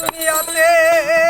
দুনিয়াতে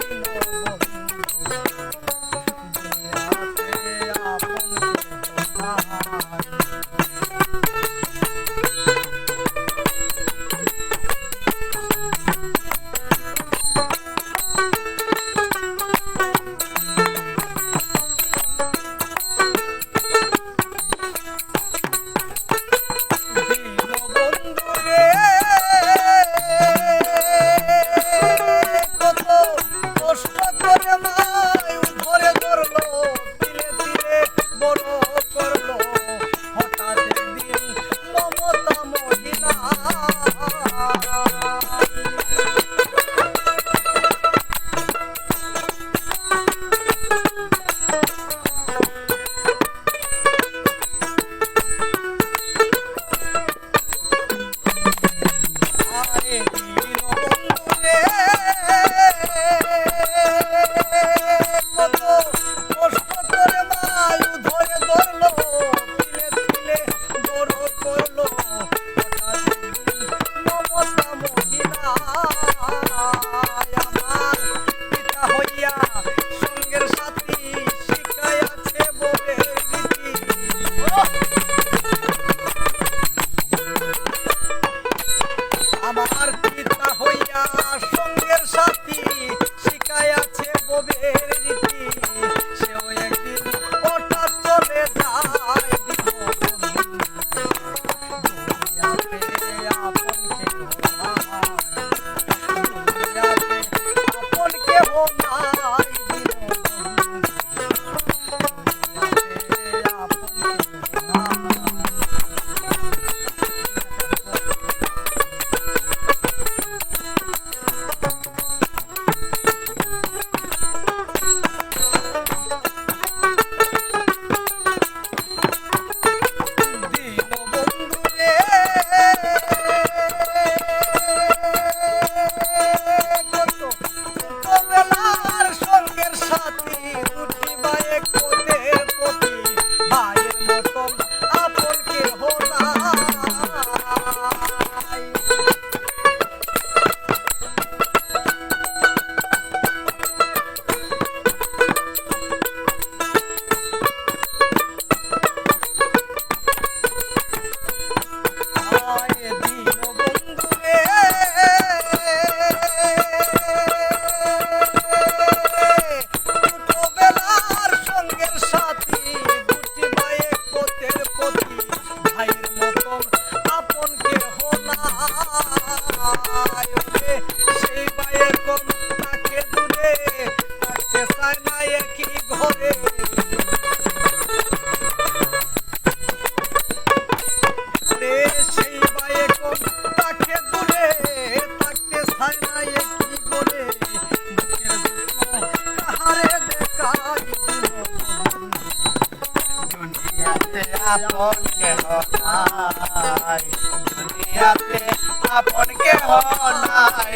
哇诶 আমার পিতা হইয়া সঙ্গের সাথী আছে ববে সেই মায়ের কোন তাকে দূরে থাকতে চায় না একই ঘরে সেই মায়ের কোন তাকে দূরে থাকতে চায় না একই আপন কেহ বলে আপন কেহ নাই?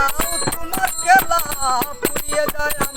जाओ तुम अकेला जाया